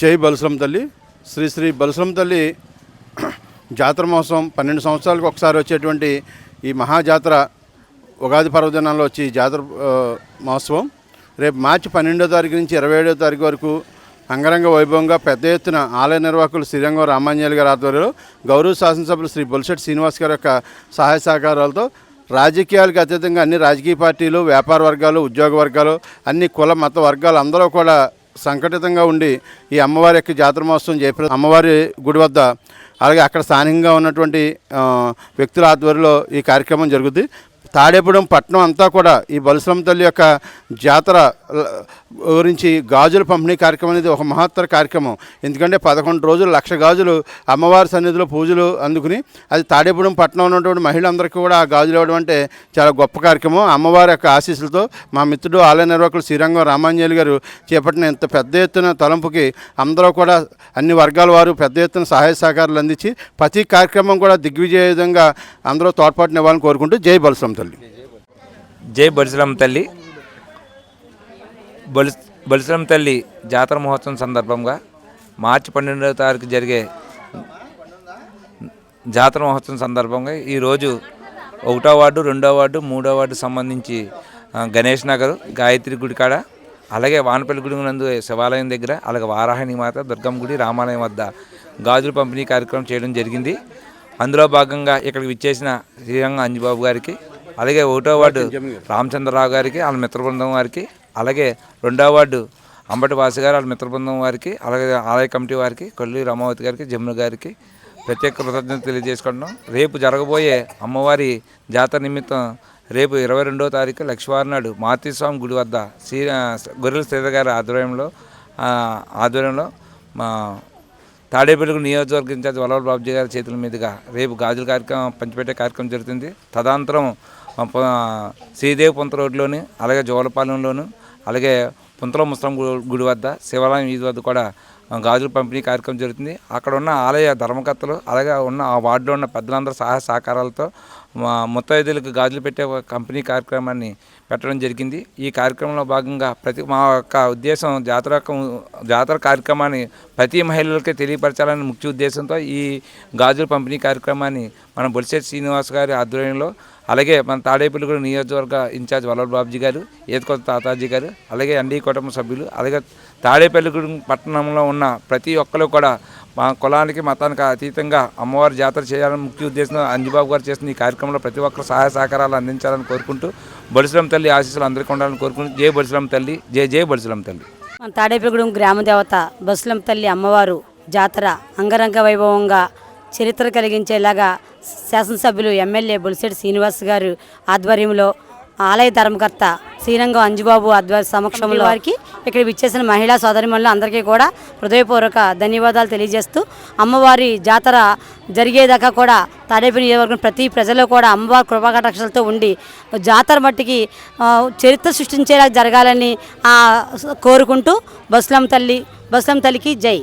జై బలసరం తల్లి. శ్రీ శ్రీ బలసరం తల్లి జాతర మహోత్సవం పన్నెండు సంవత్సరాలకు ఒకసారి వచ్చేటువంటి ఈ మహాజాతర ఉగాది పర్వదినాల్లో వచ్చి ఈ జాతర మహోత్సవం. రేపు మార్చి పన్నెండో తారీఖు నుంచి ఇరవై ఏడో తారీఖు వరకు అంగరంగ వైభవంగా పెద్ద ఎత్తున ఆలయ నిర్వాహకులు శ్రీరంగం రామాంజలి గారి ఆధ్వర్యంలో గౌరవ శాసనసభ్యులు శ్రీ బొలిశెట్టి శ్రీనివాస్ గారి యొక్క సహాయ సహకారాలతో రాజకీయాలకు అతీతంగా అన్ని రాజకీయ పార్టీలు వ్యాపార వర్గాలు ఉద్యోగ వర్గాలు అన్ని కుల మత వర్గాలు అందరూ కూడా సంఘటితంగా ఉండి ఈ అమ్మవారి యొక్క జాతర మహోత్సవం జయప్రద అమ్మవారి గుడి వద్ద అలాగే అక్కడ స్థానికంగా ఉన్నటువంటి వ్యక్తుల ఆధ్వర్యంలో ఈ కార్యక్రమం జరుగుద్ది. తాడేపురం పట్టణం అంతా కూడా ఈ బలశ్రమ తల్లి యొక్క జాతర గురించి గాజుల పంపిణీ కార్యక్రమం అనేది ఒక మహత్తర కార్యక్రమం. ఎందుకంటే పదకొండు రోజులు లక్ష గాజులు అమ్మవారి సన్నిధిలో పూజలు అందుకుని అది తాడేపురం పట్టణం ఉన్నటువంటి మహిళలందరికీ కూడా ఆ గాజులు ఇవ్వడం అంటే చాలా గొప్ప కార్యక్రమం. అమ్మవారి యొక్క ఆశీస్సులతో మా మిత్రుడు ఆలయ నిర్వాహకులు శ్రీరంగం రామాంజలి గారు చేపట్టిన ఇంత పెద్ద ఎత్తున తలంపుకి అందరూ కూడా అన్ని వర్గాల వారు పెద్ద ఎత్తున సహాయ సహకారాలు అందించి ప్రతి కార్యక్రమం కూడా దిగ్విజయ విధంగా అందరూ తోడ్పాటునివ్వాలని కోరుకుంటూ జై బలశ్రమ తల్లి. జై బలిసలమ్మ తల్లి. బలి బలిసలమ్మ తల్లి జాతర మహోత్సవం సందర్భంగా మార్చి పన్నెండవ తారీఖు జరిగే జాతర మహోత్సవం సందర్భంగా ఈరోజు ఒకటో వార్డు రెండో వార్డు మూడో వార్డు సంబంధించి గణేష్ నగర్ గాయత్రి గుడి కాడ అలాగే వానపల్లి గుడి నందు శివాలయం దగ్గర అలాగే వారాహిణి మాత దుర్గమ్మ గుడి రామాలయం వద్ద గాజుల పంపిణీ కార్యక్రమం చేయడం జరిగింది. అందులో భాగంగా ఇక్కడికి విచ్చేసిన శ్రీరంగ అంజబాబు గారికి అలాగే ఒకటో వార్డు రామచంద్రరావు గారికి వాళ్ళ మిత్ర బృందం వారికి అలాగే రెండో వార్డు అంబటి వాసి గారు వాళ్ళ మిత్ర బృందం వారికి అలాగే ఆలయ కమిటీ వారికి కొల్లి రామావతి గారికి జమున గారికి ప్రత్యేక కృతజ్ఞత తెలియజేసుకుంటున్నాం. రేపు జరగబోయే అమ్మవారి జాతర నిమిత్తం రేపు ఇరవై రెండో తారీఖు లక్ష్మీవారం నాడు మాతృస్వామి గుడి వద్ద శ్రీ గొర్రెల శ్రీధర్ గారి ఆధ్వర్యంలో ఆధ్వర్యంలో మా తాడేపల్లిగూడ నియోజకవర్గ ఇన్ఛార్జ్ వల్లభ బాబుజీ గారి చేతుల మీదుగా రేపు గాజుల కార్యక్రమం పంచిపెట్టే కార్యక్రమం జరుగుతుంది. తదనంతరం శ్రీదేవి పుంత రోడ్లోని అలాగే జోలపాలెంలోను అలాగే పుంతల ముస్లిం గుడి వద్ద శివాలయం వీధి వద్ద కూడా గాజుల పంపిణీ కార్యక్రమం జరుగుతుంది. అక్కడ ఉన్న ఆలయ ధర్మకర్తలు అలాగే ఉన్న ఆ వార్డులో ఉన్న పెద్దలందరూ సహాయ సహకారాలతో మా ముత్తైదులకు గాజులు పెట్టే కంపెనీ కార్యక్రమాన్ని పెట్టడం జరిగింది. ఈ కార్యక్రమంలో భాగంగా ప్రతి మా యొక్క ఉద్దేశం జాతర జాతర కార్యక్రమాన్ని ప్రతి మహిళలకి తెలియపరచాలని ముఖ్య ఉద్దేశంతో ఈ గాజుల పంపిణీ కార్యక్రమాన్ని మన బొలిశెట్టి శ్రీనివాస్ గారి ఆధ్వర్యంలో అలాగే మన తాడేపల్లిగూడ నియోజకవర్గ ఇన్ఛార్జ్ వల్లభ బాబుజీ గారు ఏతకొత్త తాతాజీ గారు అలాగే ఎన్డీ కుటుంబ సభ్యులు అలాగే తాడేపల్లిగూడెం పట్టణంలో ఉన్న ప్రతి ఒక్కరు కూడా మా కులానికి మతానికి అతీతంగా అమ్మవారి జాతర చేయాలని ముఖ్య ఉద్దేశం అంజబాబు గారు చేసిన ఈ కార్యక్రమంలో ప్రతి ఒక్కరు సహాయ సహకారాలు అందించాలని కోరుకుంటూ బొలిశ్రం తల్లి ఆశీస్సులు అందరికీ ఉండాలని కోరుకుంటూ జై బొలిశ్రం తల్లి జై జై బొలిశ్రం తల్లి. మన తాడేపల్లిగూడెం గ్రామ దేవత తల్లి అమ్మవారు జాతర అంగరంగ వైభవంగా చరిత్ర కలిగించేలాగా శాసనసభ్యులు ఎమ్మెల్యే బొలిశెట్టి శ్రీనివాస్ గారు ఆధ్వర్యంలో ఆలయ ధర్మకర్త శ్రీరంగం అంజుబాబు ఆధ్వర్య సమక్షంలో వారికి ఇక్కడ విచ్చేసిన మహిళా సోదరిమణులు అందరికీ కూడా హృదయపూర్వక ధన్యవాదాలు తెలియజేస్తూ అమ్మవారి జాతర జరిగేదాకా కూడా తాడేపల్లి నియోజకవర్గం ప్రతి ప్రజలు కూడా అమ్మవారి కృపాకటాక్షలతో ఉండి జాతర మట్టికి చరిత్ర సృష్టించేలా జరగాలని కోరుకుంటూ బస్లం తల్లి బస్లం తల్లికి జై.